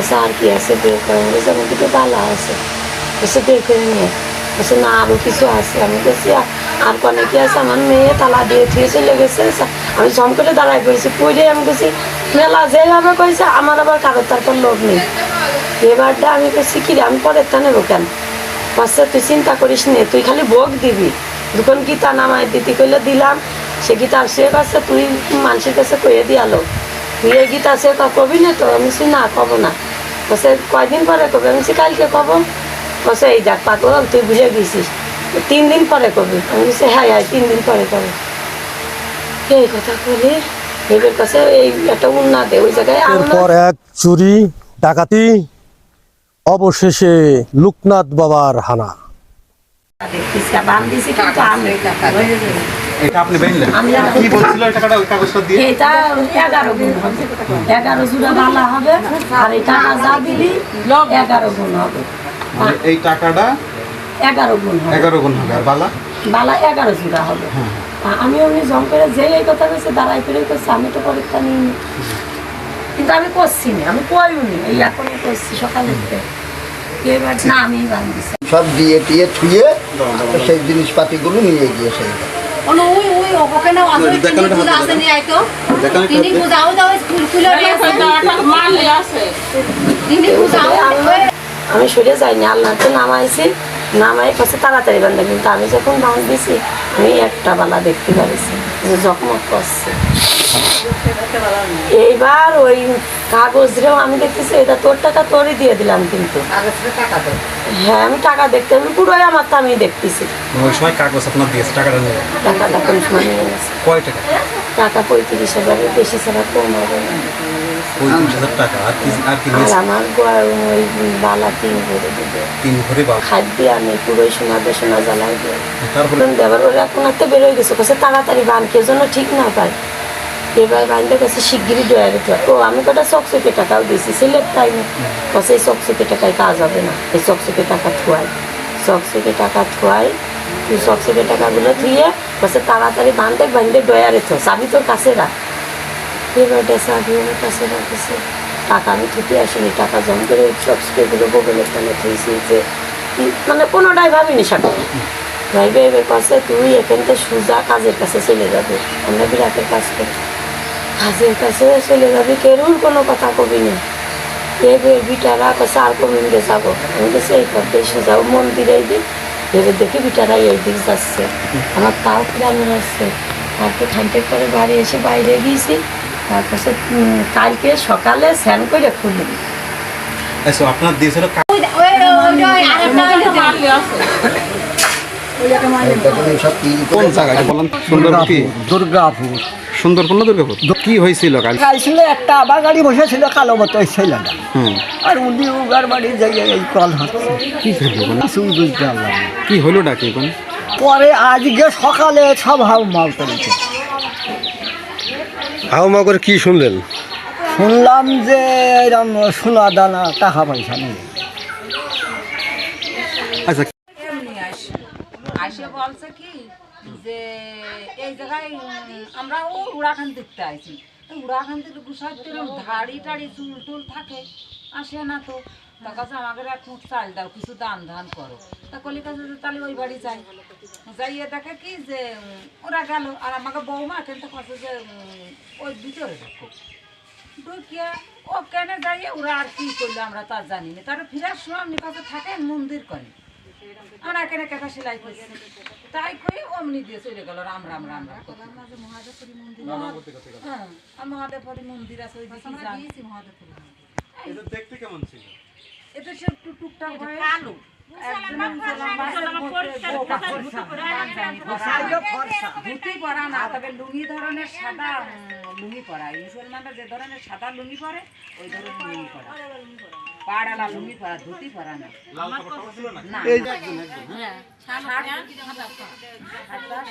বলছে আর কি আছে বের করে বলছি আমার দুটো বালা আছে বলছে বের করে নিয়ে বলছে না আরও কিছু আছে আমি বলছি "আ- আর কনে কি আছে আমার মেয়ে তালা দিয়ে থুয়ে চলে গেছে আমি জম দাঁড়াই পড়েছি পড়ে আমি বলছি মেলা যেভাবে কইছে আমার আবার কারোর তারপর লোভ নেই এবারটা আমি বলছি কি আমি পরের তা নেব কেন বলছে তুই চিন্তা করিস নে তুই খালি ভোগ দিবি দুখন গীতা নামায় দিতি কইলে দিলাম সে গীতা সে কাছে তুই মানুষের কাছে কইয়ে দিয়ালো তুই এই গীতা সে কবি না তো আমি না কব না বলছে কয়দিন পরে কবি? আমি বলছি, কালকে কব। বলছে এই যাক পাগল তুই বুঝে গেছিস। তিন দিন পরে কবি। আমি বলছি হ্যাঁ হ্যাঁ তিন দিন পরে কবি। এই কথা বলি এবার কাছে এই একটা উন্নাদে ওই জায়গায় এরপর এক চুরি ডাকাতি অবশেষে লোকনাথ বাবার হানা। দিছি কিন্তু আমি এটা আপনি কি বলছিল এই টাকাটা ওই কাগজটা দিয়ে? এটা এগারো গুণ হবে। এগারো জোড়া বালা হবে আর এই টাকা যা দিবি এগারো গুণ হবে। মানে এই টাকাটা এগারো গুণ হবে। এগারো গুণ হবে আর বালা? বালা এগারো জোড়া হবে। আর আমি অমনি জম করে যে এই কথা কইছে দাঁড়াই করে করছি আমি তো পরীক্ষা নিইনি। কিন্তু আমি করছি না আমি কইও নি এই এখনই করছি সকালে সব দিয়ে টিয়ে থুয়ে সেই জিনিসপাতিগুলো নিয়ে গিয়েছে আমি সরে যাইনি আল্লাহ তো নামাইছি। নামাই পাশে তাড়াতাড়ি বান্ধব কিন্তু আমি যখন বাঁধ দিছি আমি একটা বালা দেখতে পাবেছি যখন করছে। এইবার ওই কাগজরেও আমি দেখতেছি এটা তোর টাকা তোরই দিয়ে দিলাম কিন্তু। হ্যাঁ আমি টাকা দেখতে আমি পুরোই আমার তো আমি দেখতেছি। ওই সময় কাগজ আপনার দিয়েছে টাকাটা নিয়ে টাকাটা কোন সময় নিয়ে গেছে? কয় টাকা? টাকা পঁয়ত্রিশ হাজারের বেশি ছাড়া কম হবে না পঁয়ত্রিশ হাজার টাকা আর কি আর কি আর নিয়েছে আমার ওই বালা তিন ভরে দিবে। তিন ভরি খাদ্য আমি পুরোই শোনাবে শোনা জ্বালাই দিয়ে তারপরে? দেবার ওরা এখন একটা বেরোয় গেছে কাছে তাড়াতাড়ি বান কেউ যেন ঠিক না পায়। এবার বান্ধে কাছে শিগগিরই ডয়া দিতে হয়। ও, আমি কটা চকচকে টাকাও দিয়েছি সিলেট টাইম কাছে এই চকচকে টাকায় কাজ হবে না। এই চকচকে টাকা থুয়াই চকচকে টাকা থুয়াই তুই চকচকে টাকাগুলো থুয়ে কাছে তাড়াতাড়ি বান্ধে বান্ধে ডয়া রেখো। চাবি তোর কাছে রাখ। এবার চাবি আমার কাছে রাখেছে। টাকা আমি থুতে আসিনি। টাকা জম করে চকচকেগুলো বগলের তালে থুয়েছি যে মানে কোনোটাই ভাবিনি সাথে ভাইবে, এবার কাছে তুই এখান থেকে সোজা কাজের কাছে চলে যাবে। আমরা বিরাটের কাজ করি। কাজের কাছে চলে যাবি কেরুর কোনো কথা কবি না এবার বিটারা কাছে আর কমিন্দে যাব আমি কাছে এই পথে মন্দিরে দিক এবার দেখি বিটারা এই দিক যাচ্ছে আমার তাও গ্রামে আসছে তারপর খানটেক করে বাড়ি এসে বাইরে গিয়েছি তারপর কালকে সকালে স্নান করে খুলি আচ্ছা আপনার কোন বলেন দুর্গাপুর সুন্দরপুর না দুর্গাপুর কি হয়েছিল কাল? খাইছিল একটা আবার গাড়ি বসেছিল কালো মতো হুম। আর উনি উগার বাড়ি যাই এই কল হচ্ছে কি হলো মানে কিছু বুঝতে পারলাম না। কি হলো নাকি কোন? পরে আজকে সকালে সব হাউ মাউ করেছে। হাওমা করে কি শুনলেন? শুনলাম যে এরম সোনা দানা টাকা পয়সা নেই। আচ্ছা আসে বলছে কি যে এই জায়গায় আমরা ও উড়াখান দেখতে আইছি। তো উড়াখান থেকে গুসাইতে ধাড়ি টাড়ি, চুল টুল থাকে, আসে না তো। তার কাছে আমাকে এক মুঠ চাল দাও, কিছু দান ধান করো। তা কলি কাছে যে তাহলে ওই বাড়ি যাই যাইয়ে দেখে কি যে ওরা গেল, আর আমাকে বৌমা কিন্তু কাছে যে ওই ভিতরে রাখো ঢুকিয়ে ও কেন যাইয়ে ওরা আর কি করল আমরা তা জানি না তারা ফিরার সময় এমনি কাছে থাকেন, মন্দির করে। আমরা এখানে কেটে সেলাই করছি। তাই করে অমনি দিয়ে চলে গেল রাম রাম রাম রাম করতে। হ্যাঁ আর মহাদেবপুরী মন্দির আছে ওই দিকে। দেখতে কেমন ছিল? এটা সব টুকটাক হয় কালো। ধুতি পরা না তবে লুঙ্গি ধরনের সাদা। লুঙ্গি পরা। মুসলমানরা যে ধরনের সাদা লুঙ্গি পরে ওই ধরনের লুঙ্গি পরা। পাড়ালা লুঙ্গি পরা ধুতি পরা না। না। হ্যাঁ,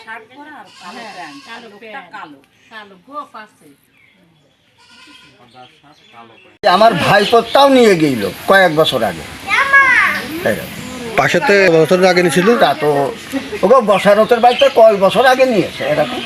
শার্ট পরা আর কালো কালো কালো। গোপ আছে। আমার ভাইপোটাও নিয়ে গেল কয়েক বছর আগে। এরকম। পাশেতে বছর আগে নিয়েছিল তা তো ওগো বসারতের বাড়িতে কয়েক বছর আগে নিয়েছে এরকম।